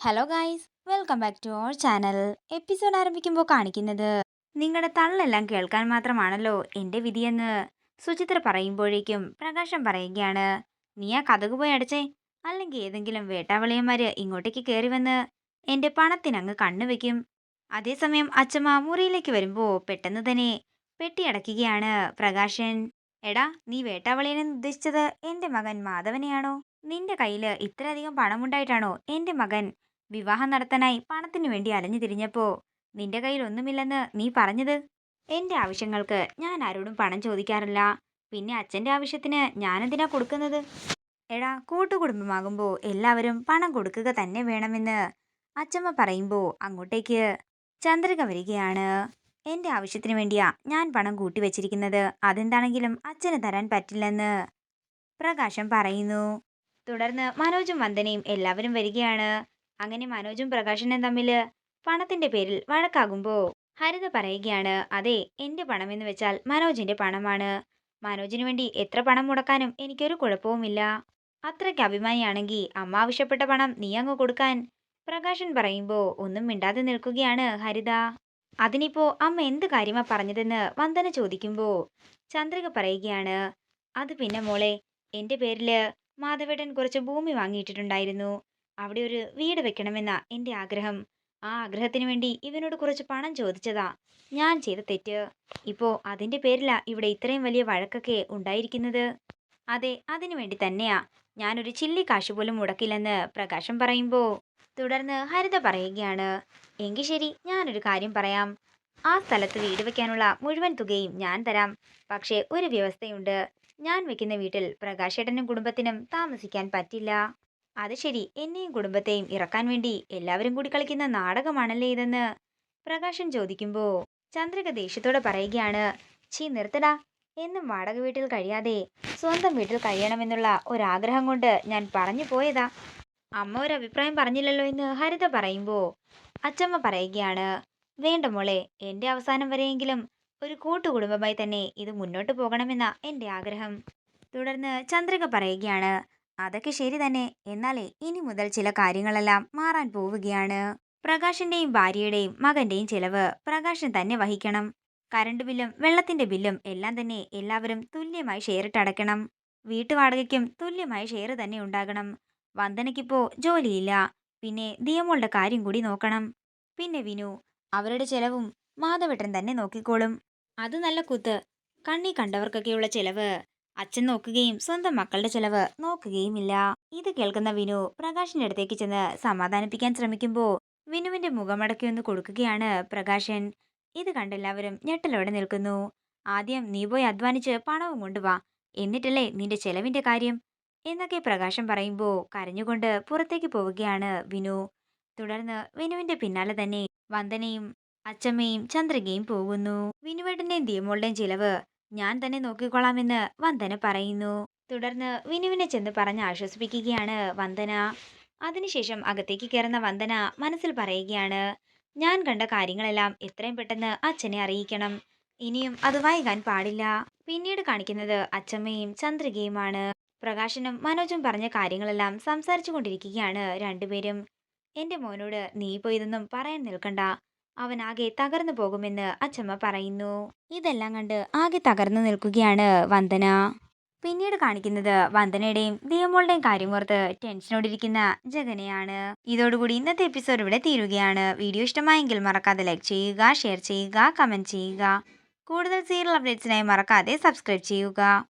Hello guys welcome back to our channel episode ആരംഭിക്കുമ്പോൾ കാണിക്കുന്നത് നിങ്ങളുടെ തള്ളെല്ലാം കേൾക്കാൻ മാത്രമാണല്ലോ എന്റെ വിധിയെന്ന് സുചിത്ര പറയുമ്പോഴേക്കും പ്രകാശം പറയുകയാണ് നീ ആ കഥകു പോയി അടച്ചേ. അല്ലെങ്കിൽ ഏതെങ്കിലും വേട്ടാവളിയന്മാർ ഇങ്ങോട്ടേക്ക് കയറി വന്ന് എന്റെ പണത്തിനങ്ങ് കണ്ണു വെക്കും. അതേസമയം അച്ഛമ്മ മുറിയിലേക്ക് വരുമ്പോൾ പെട്ടെന്ന് തന്നെ പെട്ടി അടയ്ക്കുകയാണ് പ്രകാശൻ. എടാ നീ വേട്ടാവളിയനെ ഉദ്ദേശിച്ചത് എന്റെ മകൻ മാധവനെയാണോ? നിന്റെ കയ്യിൽ ഇത്രയധികം പണമുണ്ടായിട്ടാണോ എന്റെ മകൻ വിവാഹം നടത്താനായി പണത്തിനു വേണ്ടി അലഞ്ഞു തിരിഞ്ഞപ്പോ നിന്റെ കയ്യിൽ ഒന്നുമില്ലെന്ന് നീ പറഞ്ഞത്? എന്റെ ആവശ്യങ്ങൾക്ക് ഞാൻ ആരോടും പണം ചോദിക്കാറില്ല. പിന്നെ അച്ഛന്റെ ആവശ്യത്തിന് ഞാനെന്തിനാ കൊടുക്കുന്നത്? എടാ കൂട്ടുകുടുംബമാകുമ്പോൾ എല്ലാവരും പണം കൊടുക്കുക തന്നെ വേണമെന്ന് അച്ചമ്മ പറയുമ്പോൾ അങ്ങോട്ടേക്ക് ചന്ദ്രിക വരികയാണ്. എന്റെ ആവശ്യത്തിന് വേണ്ടിയാ ഞാൻ പണം കൂട്ടി വെച്ചിരിക്കുന്നത്. അതെന്താണെങ്കിലും അച്ഛന് തരാൻ പറ്റില്ലെന്ന് പ്രകാശം പറയുന്നു. തുടർന്ന് മനോജും വന്ദനയും എല്ലാവരും വരികയാണ്. അങ്ങനെ മനോജും പ്രകാശനും തമ്മിൽ പണത്തിന്റെ പേരിൽ വഴക്കാകുമ്പോൾ ഹരിത പറയുകയാണ് അതെ എന്റെ പണമെന്ന് വെച്ചാൽ മനോജിന്റെ പണമാണ്. മനോജിന് വേണ്ടി എത്ര പണം മുടക്കാനും എനിക്കൊരു കുഴപ്പവുമില്ല. അത്രയ്ക്ക് അഭിമാനിയാണെങ്കിൽ അമ്മ ആവശ്യപ്പെട്ട പണം നീ അങ്ങ് കൊടുക്കാൻ പ്രകാശൻ പറയുമ്പോൾ ഒന്നും മിണ്ടാതെ നിൽക്കുകയാണ് ഹരിത. അതിനിപ്പോ അമ്മ എന്ത് കാര്യമാ പറഞ്ഞതെന്ന് വന്ദന ചോദിക്കുമ്പോൾ ചന്ദ്രിക പറയുകയാണ് അത് പിന്നെ മോളെ എന്റെ പേരിൽ മാധവേട്ടൻ കുറച്ച് ഭൂമി വാങ്ങിയിട്ടിട്ടുണ്ടായിരുന്നു. അവിടെ ഒരു വീട് വെക്കണമെന്ന എന്റെ ആഗ്രഹം. ആ ആഗ്രഹത്തിന് വേണ്ടി ഇവനോട് കുറച്ച് പണം ചോദിച്ചതാ. ഞാൻ ചെയ്ത തെറ്റ്. ഇപ്പോ അതിന്റെ പേരിലാ ഇവിടെ ഇത്രയും വലിയ വഴക്കൊക്കെ ഉണ്ടായിരിക്കുന്നത്. അതെ അതിനു വേണ്ടി തന്നെയാ. ഞാനൊരു ചില്ലി കാശ് പോലും മുടക്കില്ലെന്ന് പ്രകാശം പറയുമ്പോൾ തുടർന്ന് ഹരിത പറയുകയാണ്. എങ്കിൽ ശരി ഞാനൊരു കാര്യം പറയാം. ആ സ്ഥലത്ത് വീട് വെക്കാനുള്ള മുഴുവൻ തുകയും ഞാൻ തരാം. പക്ഷേ ഒരു വ്യവസ്ഥയുണ്ട്. ഞാൻ വെക്കുന്ന വീട്ടിൽ പ്രകാശേട്ടനും കുടുംബത്തിനും താമസിക്കാൻ പറ്റില്ല. അത് ശരി. എന്നെയും കുടുംബത്തെയും ഇറക്കാൻ വേണ്ടി എല്ലാവരും കൂടി കളിക്കുന്ന നാടകമാണല്ലേ ഇതെന്ന് പ്രകാശൻ ചോദിക്കുമ്പോൾ ചന്ദ്രിക ദേഷ്യത്തോടെ പറയുകയാണ് ചീ നിർത്തടാ. എന്നും വാടക വീട്ടിൽ കഴിയാതെ സ്വന്തം വീട്ടിൽ കഴിയണമെന്നുള്ള ഒരാഗ്രഹം കൊണ്ട് ഞാൻ പറഞ്ഞു പോയതാ. അമ്മ ഒരു അഭിപ്രായം പറഞ്ഞില്ലല്ലോ എന്ന് ഹരിത പറയുമ്പോ അച്ചമ്മ പറയുകയാണ് വേണ്ട മോളെ എന്റെ അവസാനം വരെയെങ്കിലും ഒരു കൂട്ടുകുടുംബമായി തന്നെ ഇത് മുന്നോട്ട് പോകണമെന്ന എന്റെ ആഗ്രഹം. തുടർന്ന് ചന്ദ്രിക പറയുകയാണ് അതൊക്കെ ശരി തന്നെ. എന്നാലേ ഇനി മുതൽ ചില കാര്യങ്ങളെല്ലാം മാറാൻ പോവുകയാണ്. പ്രകാശിന്റെയും ഭാര്യയുടെയും മകന്റെയും ചിലവ് പ്രകാശൻ തന്നെ വഹിക്കണം. കറണ്ട് ബില്ലും വെള്ളത്തിന്റെ ബില്ലും എല്ലാം തന്നെ എല്ലാവരും തുല്യമായി ഷെയറിട്ടടയ്ക്കണം വീട്ടുവാടകയ്ക്കും തുല്യമായ ഷെയർ തന്നെ ഉണ്ടാകണം. വന്ദനയ്ക്കിപ്പോ ജോലിയില്ല. പിന്നെ ദിയമോളുടെ കാര്യം കൂടി നോക്കണം. പിന്നെ വിനു അവരുടെ ചെലവും മാധവേട്ടൻ തന്നെ നോക്കിക്കോളും. അത് നല്ല കുത്ത്. കണ്ണി കണ്ടവർക്കൊക്കെയുള്ള ചെലവ്. അച്ഛൻ നോക്കുകയും സ്വന്തം മക്കളുടെ ചെലവ് നോക്കുകയുമില്ല. ഇത് കേൾക്കുന്ന വിനു പ്രകാശിന്റെ അടുത്തേക്ക് ചെന്ന് സമാധാനിപ്പിക്കാൻ ശ്രമിക്കുമ്പോൾ വിനുവിന്റെ മുഖമടക്കി ഒന്ന് കൊടുക്കുകയാണ് പ്രകാശൻ. ഇത് കണ്ടെല്ലാവരും ഞെട്ടലോടെ നിൽക്കുന്നു. ആദ്യം നീ പോയി അധ്വാനിച്ച് പണവും കൊണ്ടുവാ. എന്നിട്ടല്ലേ നിന്റെ ചെലവിന്റെ കാര്യം? എന്നൊക്കെ പ്രകാശം പറയുമ്പോൾ കരഞ്ഞുകൊണ്ട് പുറത്തേക്ക് പോവുകയാണ് വിനു. തുടർന്ന് വിനുവിന്റെ പിന്നാലെ തന്നെ വന്ദനയും അച്ചമ്മയും ചന്ദ്രികയും പോകുന്നു. വിനുവേട്ടന്റെയും ദിയമോളുടെയും ചിലവ് ഞാൻ തന്നെ നോക്കിക്കൊള്ളാമെന്ന് വന്ദന പറയുന്നു. തുടർന്ന് വിനുവിനെ ചെന്ന് പറഞ്ഞ് ആശ്വസിപ്പിക്കുകയാണ് വന്ദന. അതിനുശേഷം അകത്തേക്ക് കയറുന്ന വന്ദന മനസ്സിൽ പറയുകയാണ് ഞാൻ കണ്ട കാര്യങ്ങളെല്ലാം എത്രയും പെട്ടെന്ന് അച്ഛനെ അറിയിക്കണം. ഇനിയും അത് വൈകാൻ പാടില്ല. പിന്നീട് കാണിക്കുന്നത് അച്ഛമ്മയും ചന്ദ്രികയുമാണ്. പ്രകാശനും മനോജും പറഞ്ഞ കാര്യങ്ങളെല്ലാം സംസാരിച്ചു കൊണ്ടിരിക്കുകയാണ് രണ്ടുപേരും. എന്റെ മോനോട് നീ പോയതൊന്നും പറയാൻ നിൽക്കണ്ട. അവൻ ആകെ തകർന്നു പോകുമെന്ന് അച്ചമ്മ പറയുന്നു. ഇതെല്ലാം കണ്ട് ആകെ തകർന്നു നിൽക്കുകയാണ് വന്ദന. പിന്നീട് കാണിക്കുന്നത് വന്ദനയുടെയും ദിയമോളുടെയും കാര്യം ഓർത്ത് ടെൻഷനോടിരിക്കുന്ന ജഗനെയാണ്. ഇതോടുകൂടി ഇന്നത്തെ എപ്പിസോഡ് ഇവിടെ തീരുകയാണ്. വീഡിയോ ഇഷ്ടമായെങ്കിൽ മറക്കാതെ ലൈക്ക് ചെയ്യുക ഷെയർ ചെയ്യുക കമന്റ് ചെയ്യുക. കൂടുതൽ സീരിയൽ അപ്ഡേറ്റ്സിനായി മറക്കാതെ സബ്സ്ക്രൈബ് ചെയ്യുക.